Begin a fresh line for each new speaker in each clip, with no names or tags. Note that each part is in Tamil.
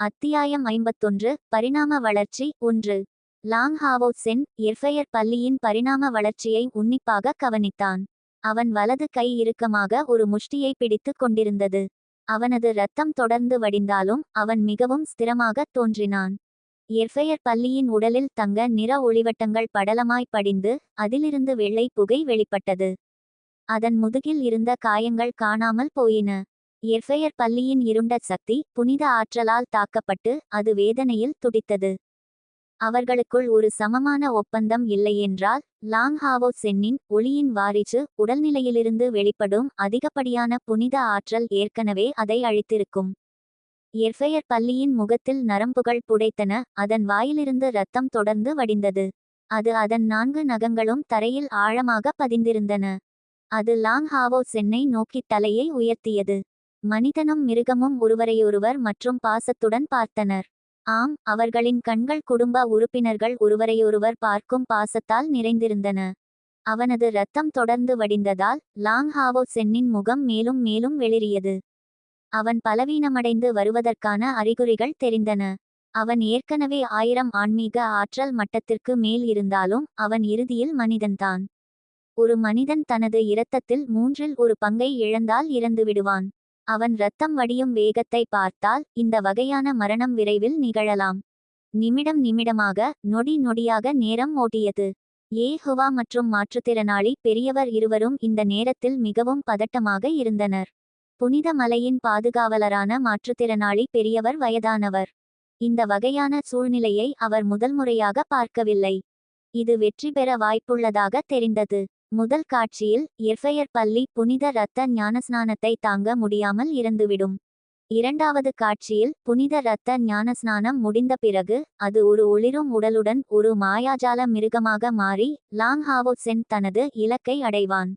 அத்தியாயம் ஐம்பத்தொன்று பரிணாம வளர்ச்சி ஒன்று. லாங் ஹாவோ சென் எர்ஃபெயர் பள்ளியின் பரிணாம வளர்ச்சியை உன்னிப்பாக கவனித்தான். அவன் வலது கை இறுக்கமாக ஒரு முஷ்டியை பிடித்துக் கொண்டிருந்தது. அவனது ரத்தம் தொடர்ந்து வடிந்தாலும் அவன் மிகவும் ஸ்திரமாகத் தோன்றினான். எர்ஃபையர் பள்ளியின் உடலில் தங்க நிற ஒளிவட்டங்கள் படலமாய் படிந்து அதிலிருந்து வெள்ளை புகை வெளிப்பட்டது. அதன் முதுகில் இருந்த காயங்கள் காணாமல் போயின. எர்ஃபெயர் பள்ளியின் இருண்ட சக்தி புனித ஆற்றலால் தாக்கப்பட்டு அது வேதனையில் துடித்தது. அவர்களுக்குள் ஒரு சமமான ஒப்பந்தம் இல்லையென்றால் லாங் ஹாவோ சென்னின் ஒளியின் வாரிசு உடல்நிலையிலிருந்து வெளிப்படும் அதிகப்படியான புனித ஆற்றல் ஏற்கனவே அதை அழித்திருக்கும். எர்ஃபெயர் பள்ளியின் முகத்தில் நரம்புகள் புடைத்தன அதன் வாயிலிருந்து இரத்தம் தொடர்ந்து வடிந்தது. அது அதன் நான்கு நகங்களும் தரையில் ஆழமாக பதிந்திருந்தன. அது லாங் ஹாவோ சென்னை நோக்கி தலையை உயர்த்தியது. மனிதனும் மிருகமும் ஒருவரையொருவர் மற்றும் பாசத்துடன் பார்த்தனர். ஆம் அவர்களின் கண்கள் குடும்ப உறுப்பினர்கள் ஒருவரையொருவர் பார்க்கும் பாசத்தால் நிறைந்திருந்தன. அவனது ரத்தம் தொடர்ந்து வடிந்ததால் லாங் ஹாவோ சென்னின் முகம் மேலும் மேலும் வெளிரியது அவன் பலவீனமடைந்து வருவதற்கான அறிகுறிகள் தெரிந்தன. அவன் ஏற்கனவே ஆயிரம் ஆன்மீக ஆற்றல் மட்டத்திற்கு மேல் இருந்தாலும் அவன் இறுதியில் மனிதன்தான். ஒரு மனிதன் தனது இரத்தத்தில் மூன்றில் ஒரு பங்கை இழந்தால் இறந்து விடுவான் அவன் ரத்தம் வடியும் வேகத்தை பார்த்தால் இந்த வகையான மரணம் விரைவில் நிகழலாம். நிமிடம் நிமிடமாக நொடி நொடியாக நேரம் ஓட்டியது. ஏ ஹுவா மற்றும் மாற்றுத்திறனாளி பெரியவர் இருவரும் இந்த நேரத்தில் மிகவும் பதட்டமாக இருந்தனர். புனித மலையின் பாதுகாவலரான மாற்றுத்திறனாளி பெரியவர் வயதானவர். இந்த வகையான சூழ்நிலையை அவர் முதல் முறையாக பார்க்கவில்லை. இது வெற்றி பெற வாய்ப்புள்ளதாக தெரிந்தது. முதல் காட்சியில் எஃப்ஐயர் பள்ளி புனித இரத்த ஞானஸ்நானத்தை தாங்க முடியாமல் இறந்துவிடும். இரண்டாவது காட்சியில் புனித இரத்த ஞானஸ்நானம் முடிந்த பிறகு அது ஒரு ஒளிரும் உடலுடன் ஒரு மாயாஜால மிருகமாக மாறி லாங் ஹாவோ சென் தனது இலக்கை அடைவான்.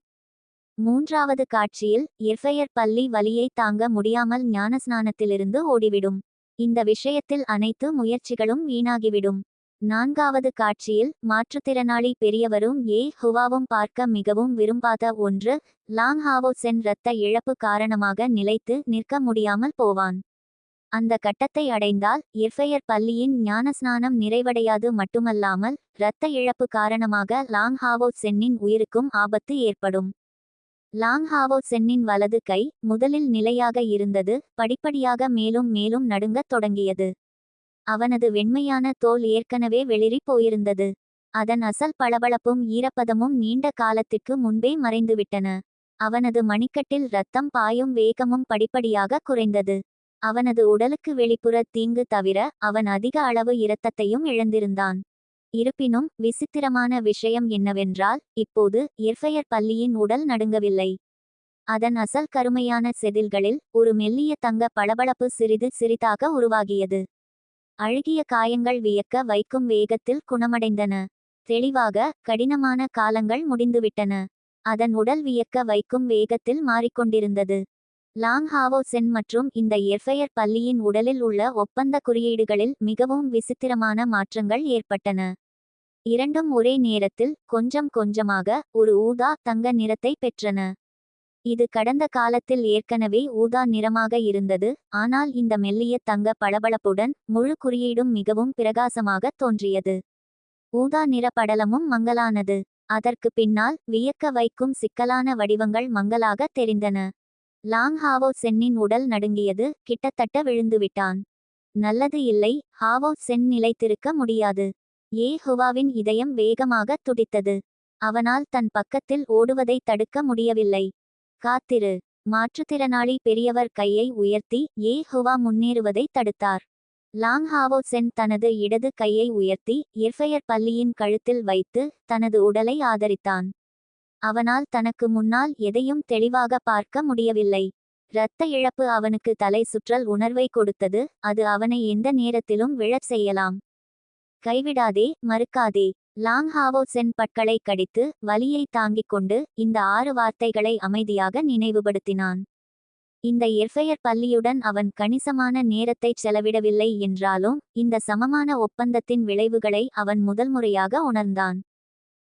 மூன்றாவது காட்சியில் எஃப்ஐயர் பள்ளி வலியை தாங்க முடியாமல் ஞானஸ்நானத்திலிருந்து ஓடிவிடும். இந்த விஷயத்தில் அனைத்து முயற்சிகளும் வீணாகிவிடும். நான்காவது காட்சியில் மாற்றுத்திறனாளி பெரியவரும் ஏ. ஹுவாவும் பார்க்க மிகவும் விரும்பாத ஒன்று லாங் ஹாவோ சென் இரத்த இழப்பு காரணமாக நிலைத்து நிற்க முடியாமல் போவான். அந்த கட்டத்தை அடைந்தால் இர்ஃபையர் பள்ளியின் ஞானஸ்நானம் நிறைவடையாது மட்டுமல்லாமல் இரத்த இழப்பு காரணமாக லாங் ஹாவோ சென்னின் உயிருக்கும் ஆபத்து ஏற்படும். லாங் ஹாவோ சென்னின் வலது கை முதலில் நிலையாக இருந்தது படிப்படியாக மேலும் மேலும் நடுங்கத் தொடங்கியது. அவனது வெண்மையான தோல் ஏற்கனவே வெளிரி போயிருந்தது. அதன் அசல் பளபளப்பும் ஈரப்பதமும் நீண்ட காலத்திற்கு முன்பே மறைந்துவிட்டன. அவனது மணிக்கட்டில் இரத்தம் பாயும் வேகமும் படிப்படியாக குறைந்தது. அவனது உடலுக்கு வெளிப்புற தீங்கு தவிர அவன் அதிக அளவு இரத்தத்தையும் இழந்திருந்தான். இருப்பினும் விசித்திரமான விஷயம் என்னவென்றால் இப்போது எர்ஃபெயர் பள்ளியின் உடல் நடுங்கவில்லை. அதன் அசல் கருமையான செதில்களில் ஒரு மெல்லிய தங்க பளபளப்பு சிறிது சிறிதாக உருவாகியது. அழுகிய காயங்கள் வியக்க வைக்கும் வேகத்தில் குணமடைந்தன. தெளிவாக கடினமான காலங்கள் முடிந்துவிட்டன. அதன் உடல் வியக்க வைக்கும் வேகத்தில் மாறிக்கொண்டிருந்தது. லாங் ஹாவோ சென் மற்றும் இந்த எஃப்ஐஆர் பள்ளியின் உடலில் உள்ள ஒப்பந்த குறியீடுகளில் மிகவும் விசித்திரமான மாற்றங்கள் ஏற்பட்டன. இரண்டும் ஒரே நேரத்தில் கொஞ்சம் கொஞ்சமாக ஒரு ஊதா தங்க நிறத்தை பெற்றன. இது கடந்த காலத்தில் ஏற்கனவே ஊதா நிறமாக இருந்தது ஆனால் இந்த மெல்லிய தங்க பளபளப்புடன் முழு குறியீடும் மிகவும் பிரகாசமாக தோன்றியது. ஊதா நிற படலமும் மங்கலானது அதற்கு பின்னால் வியக்க வைக்கும் சிக்கலான வடிவங்கள் மங்கலாக தெரிந்தன. லாங் ஹாவோ சென்னின் உடல் நடுங்கியது கிட்டத்தட்ட விழுந்துவிட்டான். நல்லது இல்லை ஹாவோ சென் நிலைத்திருக்க முடியாது. ஏ ஹுவாவின் இதயம் வேகமாக துடித்தது. அவனால் தன் பக்கத்தில் ஓடுவதை தடுக்க முடியவில்லை. காத்திரு. மாற்றுத்திறனாளி பெரியவர் கையை உயர்த்தி ஏ ஹுவா முன்னேறுவதை தடுத்தார். லாங் ஹாவோ சென் தனது இடது கையை உயர்த்தி இர்ஃபயர் பள்ளியின் கழுத்தில் வைத்து தனது உடலை ஆதரித்தான். அவனால் தனக்கு முன்னால் எதையும் தெளிவாக பார்க்க முடியவில்லை. இரத்த இழப்பு அவனுக்கு தலை சுற்றல் உணர்வை கொடுத்தது அது அவனை எந்த நேரத்திலும் விழச் செய்யலாம். கைவிடாதே மறுக்காதே. லாங் ஹாவோ சென் பட்களை கடித்து வலியை தாங்கிக் கொண்டு இந்த ஆறு வார்த்தைகளை அமைதியாக நினைவுபடுத்தினான். இந்த எர்ஃபெயர் பள்ளியுடன் அவன் கணிசமான நேரத்தை செலவிடவில்லை என்றாலும் இந்த சமமான ஒப்பந்தத்தின் விளைவுகளை அவன் முதல் முறையாக உணர்ந்தான்.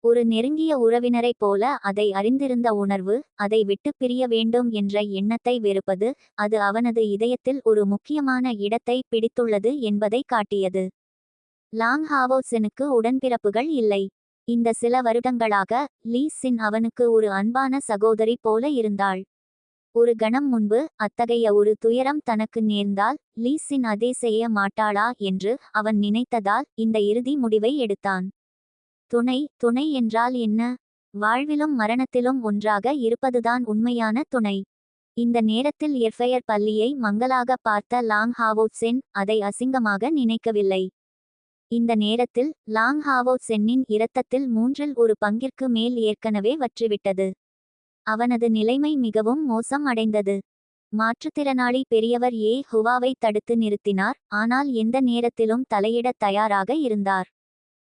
ஒரு நெருங்கிய உறவினரைப் போல அதை அறிந்திருந்த உணர்வு அதை விட்டுப் பிரிய வேண்டும் என்ற எண்ணத்தை வெறுப்பது அது அவனது இதயத்தில் ஒரு முக்கியமான இடத்தை பிடித்துள்ளது என்பதை காட்டியது. லாங் ஹாவோசனுக்கு உடன்பிறப்புகள் இல்லை. இந்த சில வருடங்களாக லீ சின் அவனுக்கு ஒரு அன்பான சகோதரி போல இருந்தாள். ஒரு கணம் முன்பு அத்தகைய ஒரு துயரம் தனக்கு நேர்ந்தால் லீ சின் அதே செய்ய மாட்டாளா என்று அவன் நினைத்ததால் இந்த இறுதி முடிவை எடுத்தான். துணை துணை என்றால் என்ன? வாழ்விலும் மரணத்திலும் ஒன்றாக இருப்பதுதான் உண்மையான துணை. இந்த நேரத்தில் எர்ஃபயர் பள்ளியை மங்களாக பார்த்த லாங் ஹாவோ அதை அசிங்கமாக நினைக்கவில்லை. இந்த நேரத்தில் லாங் ஹாவோ சென்னின் இரத்தத்தில் மூன்றில் ஒரு பங்கிற்கு மேல் ஏற்கனவே வற்றிவிட்டது. அவனது நிலைமை மிகவும் மோசம் அடைந்தது. மாற்றுத்திறனாளி பெரியவர் ஏ. ஹுவாவை தடுத்து நிறுத்தினார் ஆனால் எந்த நேரத்திலும் தலையிட தயாராக இருந்தார்.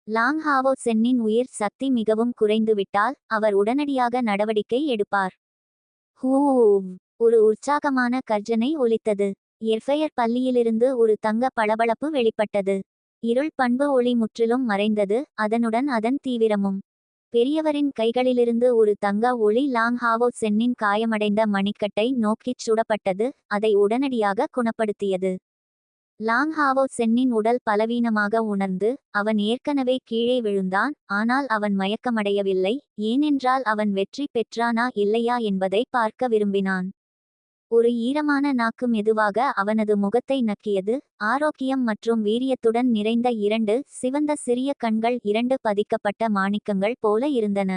லாங் ஹாவோ சென்னின் உயிர் சக்தி மிகவும் குறைந்துவிட்டால் அவர் உடனடியாக நடவடிக்கை எடுப்பார். ஹூவ் ஒரு உற்சாகமான கர்ஜனை ஒலித்தது. எர்ஃபயர் பள்ளியிலிருந்து ஒரு தங்க பளபளப்பு வெளிப்பட்டது. இருள் பண்பு ஒளி முற்றிலும் மறைந்தது அதனுடன் அதன் தீவிரமும். பெரியவரின் கைகளிலிருந்து ஒரு தங்க ஒளி லாங் ஹாவோ சென்னின் காயமடைந்த மணிக்கட்டை நோக்கிச் சுடப்பட்டது அதை உடனடியாக குணப்படுத்தியது. லாங் ஹாவோ சென்னின் உடல் பலவீனமாக உணர்ந்து அவன் ஏற்கனவே கீழே விழுந்தான் ஆனால் அவன் மயக்கமடையவில்லை ஏனென்றால் அவன் வெற்றி பெற்றானா இல்லையா என்பதை பார்க்க விரும்பினான். ஒரு ஈரமான நாக்கு மெதுவாக அவனது முகத்தை நக்கியது? ஆரோக்கியம் மற்றும் வீரியத்துடன் நிறைந்த இரண்டு சிவந்த சிறிய கண்கள் இரண்டு பதிக்கப்பட்ட மாணிக்கங்கள் போல இருந்தன.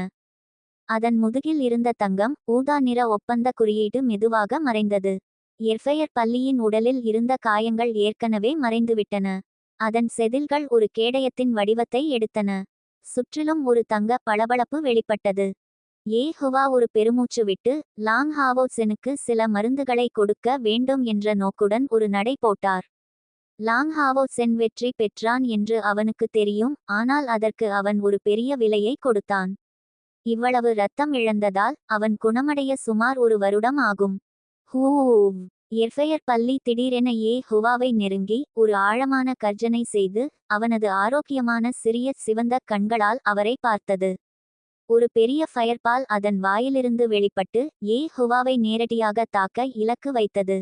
அதன் முதுகில் இருந்த தங்கம் ஊதா நிற ஒப்பந்த குறியீடு மெதுவாக மறைந்தது. எர்ஃபயர் பள்ளியின் உடலில் இருந்த காயங்கள் ஏற்கனவே மறைந்துவிட்டன. அதன் செதில்கள் ஒரு கேடயத்தின் வடிவத்தை எடுத்தன. சுற்றிலும் ஒரு தங்க பளபளப்பு வெளிப்பட்டது. ஏ ஹுவா ஒரு பெருமூச்சு விட்டு லாங் ஹாவோசனுக்கு சில மருந்துகளை கொடுக்க வேண்டும் என்ற நோக்குடன் ஒரு நடை போட்டார். லாங் ஹாவோசென் வெற்றி பெற்றான் என்று அவனுக்கு தெரியும் ஆனால் அதற்கு அவன் ஒரு பெரிய விலையை கொடுத்தான். இவ்வளவு ரத்தம் இழந்ததால் அவன் குணமடைய சுமார் ஒரு வருடம் ஆகும். ஹூவ்! எர்ஃபெயர் பள்ளி திடீரென ஏ ஹுவாவை நெருங்கி ஒரு ஆழமான கர்ஜனை செய்து அவனது ஆரோக்கியமான சிறிய சிவந்த கண்களால் அவரை பார்த்தது. ஒரு பெரிய ஃபயர்பால் அதன் வாயிலிருந்து வெளிப்பட்டு ஏ ஹுவாவை நேரடியாக தாக்க இலக்கு வைத்தது.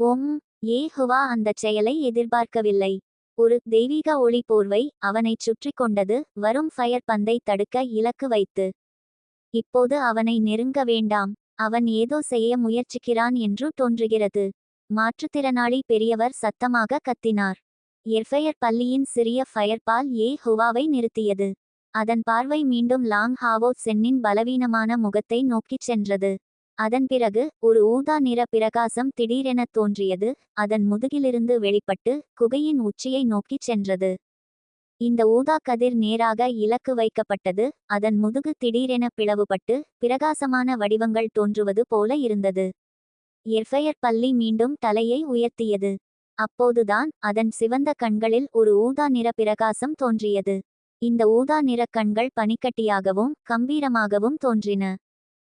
ஓம் ஏ ஹுவா அந்தச் செயலை எதிர்பார்க்கவில்லை. ஒரு தெய்வீக ஒளி போர்வை அவனைச் சுற்றி கொண்டது வரும் ஃபயர் பந்தை தடுக்க இலக்கு வைத்து. இப்போது அவனை நெருங்க வேண்டாம். அவன் ஏதோ செய்ய முயற்சிக்கிறான் என்று தோன்றுகிறது. மாற்றுத்திறனாளி பெரியவர் சத்தமாக கத்தினார். எர்ஃபயர் பள்ளியின் சிறிய ஃபயர்பால் ஏ ஹுவாவை நிறுத்தியது. அதன் பார்வை மீண்டும் லாங் ஹாவோ சென்னின் பலவீனமான முகத்தை நோக்கிச் சென்றது. அதன் பிறகு ஒரு ஊதா நிற பிரகாசம் திடீரென தோன்றியது. அதன் முதுகிலிருந்து வெளிப்பட்டு குகையின் உச்சியை நோக்கிச் சென்றது. இந்த ஊதா கதிர் நேராக இலக்கு வைக்கப்பட்டது. அதன் முதுகு திடீரென பிளவுபட்டு பிரகாசமான வடிவங்கள் தோன்றுவது போல இருந்தது. எர்ஃபயர் பள்ளி மீண்டும் தலையை உயர்த்தியது. அப்போதுதான் அதன் சிவந்த கண்களில் ஒரு ஊதா நிற பிரகாசம் தோன்றியது. இந்த ஊதா நிறக்கண்கள் கண்கள் பனிக்கட்டியாகவும் கம்பீரமாகவும் தோன்றின.